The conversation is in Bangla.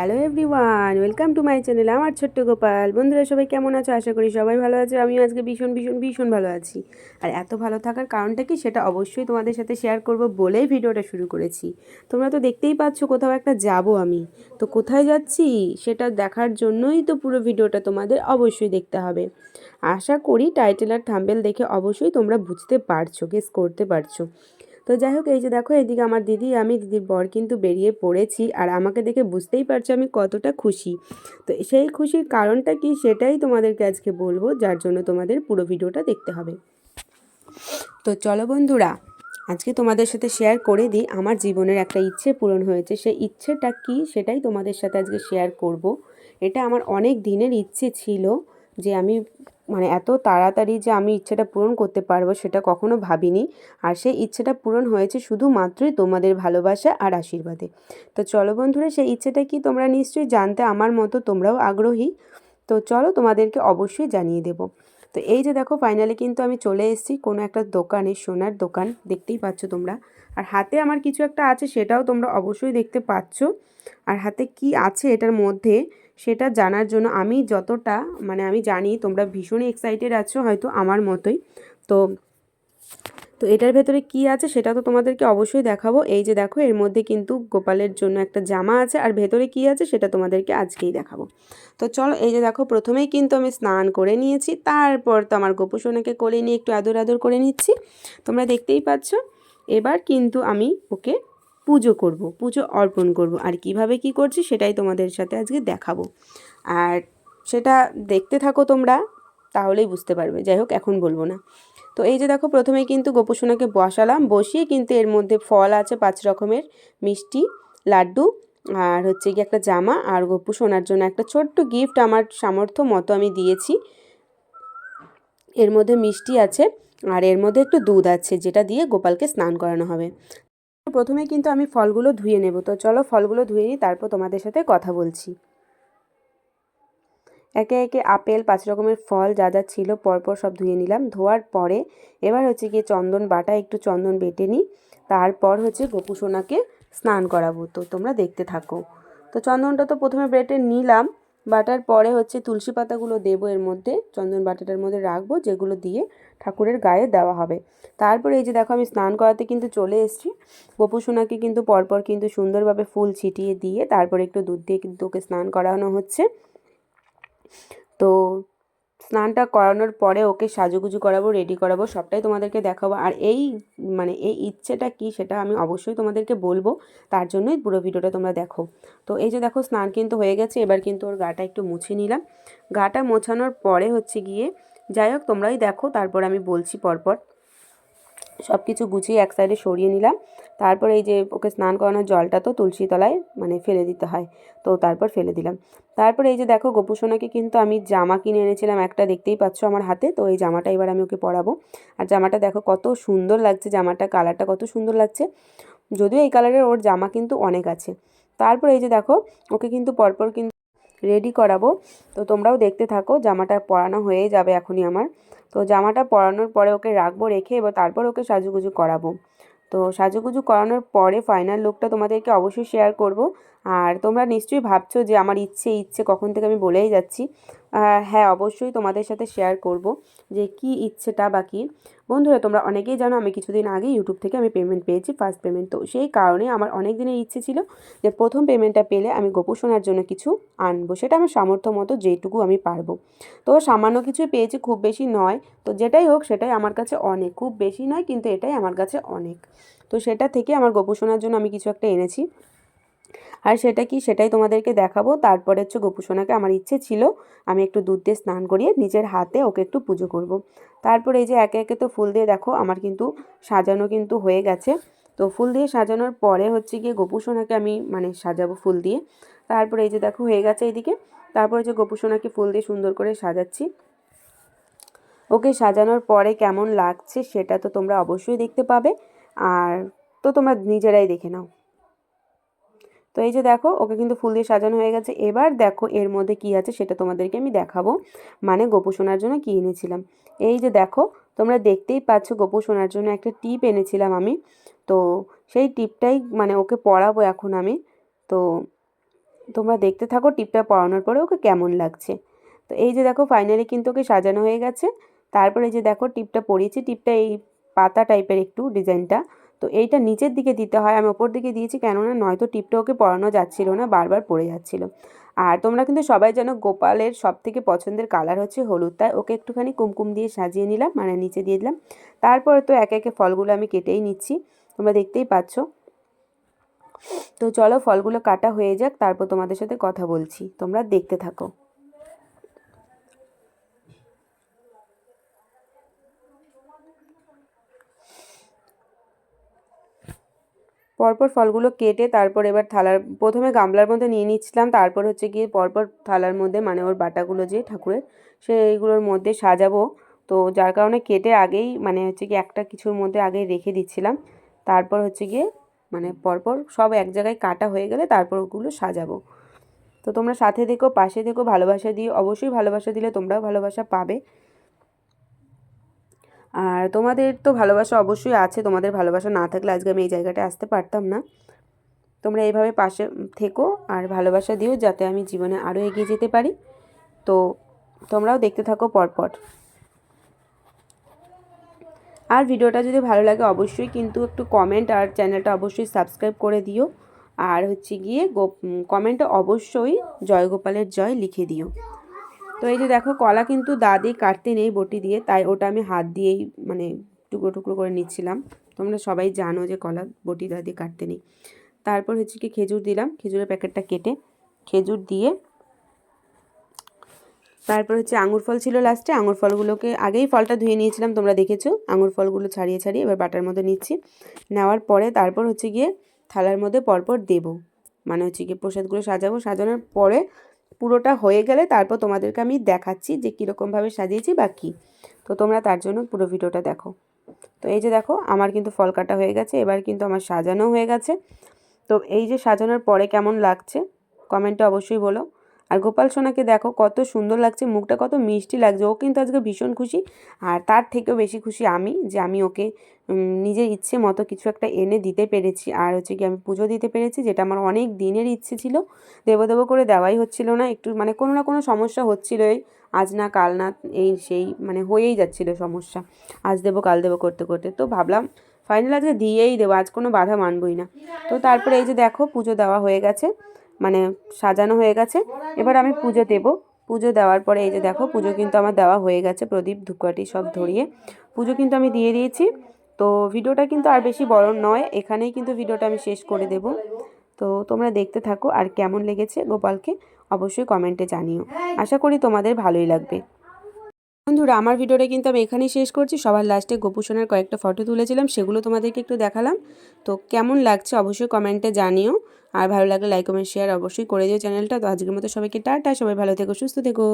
Hello everyone welcome to my channel আমার ছোট্ট গোপাল। বন্ধুরা, সবাই কেমন আছো? আশা করি সবাই ভালো আছে। আমিও আজকে ভীষণ ভীষণ ভীষণ ভালো আছি। আর এত ভালো থাকার কারণটা কি? সেটা অবশ্যই তোমাদের সাথে শেয়ার করব বলেই ভিডিওটা শুরু করেছি। তোমরা তো দেখতেই পাচ্ছ কোথাও একটা যাব আমি। তো কোথায় যাচ্ছি, সেটা দেখার জন্যই তো পুরো ভিডিওটা তোমাদের অবশ্যই দেখতে হবে। আশা করি টাইটেল আর থাম্বেল দেখে অবশ্যই তোমরা বুঝতে পারছ গেস করতে পারছ। তো যাই হোক, এই যে দেখো, এদিকে আমার দিদি, আমি দিদির বর কিন্তু বেরিয়ে পড়েছি আর আমাকে দেখে বুঝতেই পারছ আমি কতটা খুশি। তো সেই খুশির কারণটা কি সেটাই তোমাদেরকে আজকে বলব, যার জন্য তোমাদের পুরো ভিডিওটা দেখতে হবে। তো চলো বন্ধুরা, আজকে তোমাদের সাথে শেয়ার করে দিই, আমার জীবনের একটা ইচ্ছে পূরণ হয়েছে, সেই ইচ্ছেটা কি সেটাই তোমাদের সাথে আজকে শেয়ার করব। এটা আমার অনেক দিনের ইচ্ছে ছিল যে আমি মানে এত তাড়াতাড়ি যে আমি ইচ্ছেটা পূরণ করতে পারব সেটা কখনো ভাবিনি। আর সেই ইচ্ছেটা পূরণ হয়েছে শুধুমাত্রই তোমাদের ভালোবাসা আর আশীর্বাদে। তো চলো বন্ধুরা, সেই ইচ্ছেটা কি তোমরা নিশ্চয়ই জানতে আমার মতো তোমরাও আগ্রহী। তো চলো তোমাদেরকে অবশ্যই জানিয়ে দেব। তো এই যে দেখো ফাইনালি কিন্তু আমি চলে এসেছি কোনো একটা দোকানে, সোনার দোকান, দেখতেই পাচ্ছ তোমরা। আর হাতে আমার কিছু একটা আছে সেটাও তোমরা অবশ্যই দেখতে পাচ্ছ। আর হাতে কি আছে এটার মধ্যে সেটা জানার জন্য আমি যতটা মানে আমি জানি তোমরা ভীষণই এক্সাইটেড আছো হয়তো আমার মতোই। তো তো এটার ভেতরে কি আছে সেটা তো তোমাদেরকে অবশ্যই দেখাবো। এই যে দেখো, এর মধ্যে কিন্তু গোপালের জন্য একটা জামা আছে আর ভেতরে কি আছে সেটা তোমাদেরকে আজকেই দেখাবো। তো চলো, এই যে দেখো, প্রথমেই কিন্তু আমি স্নান করে নিয়েছি, তারপর তো আমার গোপুসোনাকে কোলে নিয়ে একটু আদর আদর করে নিচ্ছি। তোমরা দেখতেই পাচ্ছ, এবার কিন্তু আমি ওকে পুজো করব, পুজো অর্পণ করব। আর কীভাবে কি করছি সেটাই তোমাদের সাথে আজকে দেখাবো। আর সেটা দেখতে থাকো তোমরা, তাহলেই বুঝতে পারবে। যাই হোক, এখন বলব না। তো এই যে দেখো, প্রথমে কিন্তু গোপোষণাকে বসালাম। বসিয়ে কিন্তু এর মধ্যে ফল আছে পাঁচ রকমের, মিষ্টি, লাড্ডু আর হচ্ছে কি একটা জামা। আর গপু শোনার জন্য একটা ছোট্ট গিফট আমার সামর্থ্য মতো আমি দিয়েছি। এর মধ্যে মিষ্টি আছে আর এর মধ্যে একটু দুধ আছে, যেটা দিয়ে গোপালকে স্নান করানো হবে। প্রথমে কিন্তু আমি ফলগুলো ধুয়ে নেব। তো চলো ফলগুলো ধুয়ে নিই, তারপর তোমাদের সাথে কথা বলছি। একে একে আপেল, পাঁচ রকমের ফল যা যা ছিল পরপর সব ধুয়ে নিলাম। ধোয়ার পরে এবার হচ্ছে গিয়ে চন্দন বাটা, একটু চন্দন বেটে নিই। তারপর হচ্ছে গোপু সোনাকে স্নান করাবো। তো তোমরা দেখতে থাকো। তো চন্দনটা তো প্রথমে বেটে নিলাম। বাটার পরে হচ্ছে তুলসী পাতাগুলো দেব এর মধ্যে, চন্দন বাটাটার মধ্যে রাখব, যেগুলো দিয়ে ঠাকুরের গায়ে দেওয়া হবে। তারপরে এই যে দেখো আমি স্নান করাতে কিন্তু চলে এসেছি। গোপু সোনাকে কিন্তু পরপর কিন্তু সুন্দরভাবে ফুল ছিটিয়ে দিয়ে তারপরে একটু দুধ দিয়ে কিন্তু ওকে স্নান করানো হচ্ছে। তো স্নানটা করানোর পরে ওকে সাজুগুজু করাবো রেডি করাবো, সবটাই তোমাদেরকে দেখাবো। আর এই মানে এই ইচ্ছেটা কি সেটা আমি অবশ্যই তোমাদেরকে বলব। তার জন্যই পুরো ভিডিওটা তোমরা দেখো। তো এই যে দেখো, স্নান কিন্তু হয়ে গেছে। এবার কিন্তু ওর গাটা একটু মুছে নিলাম। গাটা মোছানোর পরে হচ্ছে গিয়ে, যাই হোক তোমরাই দেখো। তারপর আমি বলছি পরপর। সব কিছু গুছিয়ে এক সাইডে সরিয়ে নিলাম। তারপর এই যে ওকে স্নান করানোর জলটা তো তুলসী তলায় মানে ফেলে দিতে হয়। তো তারপর ফেলে দিলাম। তারপর এই যে দেখো গোপুসোনাকে কিন্তু আমি জামা কিনে এনেছিলাম, একটা দেখতেই পাচ্ছ আমার হাতে। তো এই জামাটা এবার আমি ওকে পরাবো। আর জামাটা দেখো কত সুন্দর লাগছে, জামাটা, কালারটা কত সুন্দর লাগছে। যদিও এই কালারের ওর জামা কিন্তু অনেক আছে। তারপর এই যে দেখো ওকে কিন্তু পরপর কিন্তু রেডি করাবো। তো তোমরাও দেখতে থাকো, জামাটা পরানো হয়ে যাবে এখনই আমার। তো জামাটা পরানোর পরে ওকে রাখব, রেখে এবার তারপর ওকে সাজুগুজু করাবো। তো সাজুগুজু করানোর পরে ফাইনাল লুকটা তোমাদেরকে অবশ্যই শেয়ার করব। আর তোমরা নিশ্চয়ই ভাবছ যে আমার ইচ্ছে ইচ্ছে কখন থেকে আমি বলেই যাচ্ছি। হ্যাঁ অবশ্যই তোমাদের সাথে শেয়ার করব যে কি ইচ্ছেটা বা কী। বন্ধুরা, তোমরা অনেকেই জানো আমি কিছুদিন আগে ইউটিউব থেকে আমি পেমেন্ট পেয়েছি ফার্স্ট পেমেন্ট তো সেই কারণে আমার অনেক দিনের ইচ্ছে ছিল যে প্রথম পেমেন্টটা পেলে আমি গোপোষণার জন্য কিছু আনব। সেটা আমার সামর্থ্য মতো যেটুকু আমি পারব। তো সামান্য কিছুই পেয়েছি, খুব বেশি নয়। তো যেটাই হোক, সেটাই আমার কাছে অনেক। খুব বেশি নয়, কিন্তু এটাই আমার কাছে অনেক। তো সেটা থেকে আমার গোপোষণার জন্য আমি কিছু একটা এনেছি। আর সেটা কি সেটাই তোমাদেরকে দেখাবো। তারপরে হচ্ছে গোপুসোনাকে আমার ইচ্ছে ছিল আমি একটু দুধ দিয়ে স্নান করিয়ে নিজের হাতে ওকে একটু পুজো করব। তারপরে এই যে একে একে তো ফুল দিয়ে দেখো আমার কিন্তু সাজানো কিন্তু হয়ে গেছে। তো ফুল দিয়ে সাজানোর পরে হচ্ছে গিয়ে গোপুসোনাকে আমি মানে সাজাবো ফুল দিয়ে। তারপরে এই যে দেখো হয়ে গেছে এইদিকে। তারপরে যে গোপুসোনাকে ফুল দিয়ে সুন্দর করে সাজাচ্ছি। ওকে সাজানোর পরে কেমন লাগছে সেটা তো তোমরা অবশ্যই দেখতে পাবে। আর তো তোমরা নিজেরাই দেখে নাও। তো এই যে দেখো, ওকে কিন্তু ফুল দিয়ে সাজানো হয়ে গেছে। এবার দেখো এর মধ্যে কি আছে সেটা তোমাদেরকে আমি দেখাবো। মানে গোপু শোনার জন্য কি এনেছিলাম। এই যে দেখো, তোমরা দেখতেই পাচ্ছ গোপু শোনার জন্য একটা টিপ এনেছিলাম আমি। তো সেই টিপটাই মানে ওকে পড়াবো এখন আমি। তো তোমরা দেখতে থাকো টিপটা পড়ানোর পরে ওকে কেমন লাগছে। তো এই যে দেখো ফাইনালি কিন্তু ওকে সাজানো হয়ে গেছে। তারপরে যে দেখো, টিপটা পরিয়েছি টিপটা এই পাতা টাইপের একটু ডিজাইনটা তো এইটা নিচের দিকে দিতে হয়। আমি ওপর দিকে দিয়েছি কেননা নয়তো টিপটা ওকে পরানো যাচ্ছিল না, বারবার পড়ে যাচ্ছিল। আর তোমরা কিন্তু সবাই যেন গোপালের সব থেকে পছন্দের কালার হচ্ছে হলুদ। তাই ওকে একটুখানি কুমকুম দিয়ে সাজিয়ে নিলাম মানে নিচে দিয়ে দিলাম। তারপরে তো একে একে ফলগুলো আমি কেটেই নিচ্ছি, তোমরা দেখতেই পাচ্ছ। তো চলো ফলগুলো কাটা হয়ে যাক, তারপর তোমাদের সাথে কথা বলছি। তোমরা দেখতে থাকো। পরপর ফলগুলো কেটে তারপর এবার থালার, প্রথমে গামলার মধ্যে নিয়ে নিচ্ছিলাম, তারপর হচ্ছে গিয়ে পরপর থালার মধ্যে মানে ওর বাটাগুলো যে ঠাকুরের, সেইগুলোর মধ্যে সাজাবো। তো যার কারণে কেটে আগেই মানে হচ্ছে কি একটা কিছুর মধ্যে আগেই রেখে দিচ্ছিলাম। তারপর হচ্ছে গিয়ে মানে পরপর সব এক জায়গায় কাটা হয়ে গেলে তারপর ওগুলো সাজাবো। তো তোমরা সাথে দেখো পাশে দেখো ভালোবাসা দিয়ে অবশ্যই ভালোবাসা দিলে তোমরাও ভালোবাসা পাবে। আর তোমাদের তো ভালোবাসা অবশ্যই আছে, তোমাদের ভালোবাসা না থাকলে আজকে আমি এই জায়গাটায় আসতে পারতাম না। তোমরা এইভাবে পাশে থেকো আর ভালোবাসা দিও যাতে আমি জীবনে আরও এগিয়ে যেতে পারি। তো তোমরাও দেখতে থাকো পরপর। আর ভিডিওটা যদি ভালো লাগে অবশ্যই কিন্তু একটু কমেন্ট আর চ্যানেলটা অবশ্যই সাবস্ক্রাইব করে দিও। আর হচ্ছে গিয়ে গো কমেন্টে অবশ্যই জয়গোপালের জয় লিখে দিও। তো এই যে দেখো, কলা কিন্তু দাদি কাটতে নেই বটি দিয়ে, তাই ওটা আমি হাত দিয়েই মানে টুকরো টুকরো করে নিচ্ছিলাম। তোমরা সবাই জানো যে কলা বটি দাদি কাটতে নেই। তারপর হচ্ছে কি খেজুর দিলাম, খেজুরের প্যাকেটটা কেটে খেজুর দিয়ে তারপর হচ্ছে আঙুর ফল ছিল লাস্টে আঙুর ফলগুলোকে আগেই ফলটা ধুয়ে নিয়েছিলাম, তোমরা দেখেছ? আঙুর ফলগুলো ছাড়িয়ে ছাড়িয়ে এবার বাটার মধ্যে নিচ্ছি। নেওয়ার পরে তারপর হচ্ছে গিয়ে থালার মধ্যে পরপর দেবো। মানে হচ্ছে গিয়ে প্রসাদগুলো সাজাবো, সাজানোর পরে পুরোটা হয়ে গেলে তারপর তোমাদেরকে আমি দেখাচ্ছি যে কীরকমভাবে সাজিয়েছি বা কী। তো তোমরা তার জন্য পুরো ভিডিওটা দেখো। তো এই যে দেখো, আমার কিন্তু ফল কাটা হয়ে গেছে, এবার কিন্তু আমার সাজানো হয়ে গেছে। তো এই যে সাজানোর পরে কেমন লাগছে, কমেন্টে অবশ্যই বলো। আর গোপাল সোনাকে দেখো কত সুন্দর লাগছে, মুখটা কত মিষ্টি লাগছে, ও কিন্তু আজকে ভীষণ খুশি। আর তার থেকেও বেশি খুশি আমি, যে আমি ওকে নিজের ইচ্ছে মতো কিছু একটা এনে দিতে পেরেছি। আর হচ্ছে কি আমি পুজো দিতে পেরেছি, যেটা আমার অনেক দিনের ইচ্ছে ছিল। দেবো দেবো করে দেওয়াই হচ্ছিল না, একটু মানে কোনো না কোনো সমস্যা হচ্ছিলোই। আজ না, কাল না, এই সেই মানে হয়েই যাচ্ছিল সমস্যা। আজ দেবো, কাল দেবো করতে করতে। তো ভাবলাম, ফাইনাল আজকে দিয়েই দেবো, আজ কোনো বাধা মানবই না। তো তারপরে এই যে দেখো, পুজো দেওয়া হয়ে গেছে। মানে সাজানো হয়ে গেছে। এবার আমি পুজো দেব। পুজো দেওয়ার পরে এই যে দেখো, পুজো কিন্তু আমার দেওয়া হয়ে গেছে প্রদীপ, ধূপকাঠি সব ধরিয়ে। পুজো কিন্তু আমি দিয়ে দিয়েছি। তো ভিডিওটা কিন্তু আর বেশি বড় নয়, এখানেই কিন্তু ভিডিওটা আমি শেষ করে দেব। তো তোমরা দেখতে থাকো আর কেমন লেগেছে গোপালকে, অবশ্যই কমেন্টে জানিও। আশা করি তোমাদের ভালোই লাগবে। বন্ধুরা, আমার ভিডিওটা কিন্তু আমি এখানেই শেষ করছি। সবার লাস্টে গোপুসোনার কয়েকটা ফটো তুলেছিলাম, সেগুলো তোমাদেরকে একটু দেখালাম। তো কেমন লাগছে অবশ্যই কমেন্টে জানিও। আর ভালো লাগলে লাইক কমেন্ট শেয়ার অবশ্যই করে দিও চ্যানেলটা। তো আজকের মতো সবাইকে টাটা, সবাই ভালো থেকো, সুস্থ থেকো।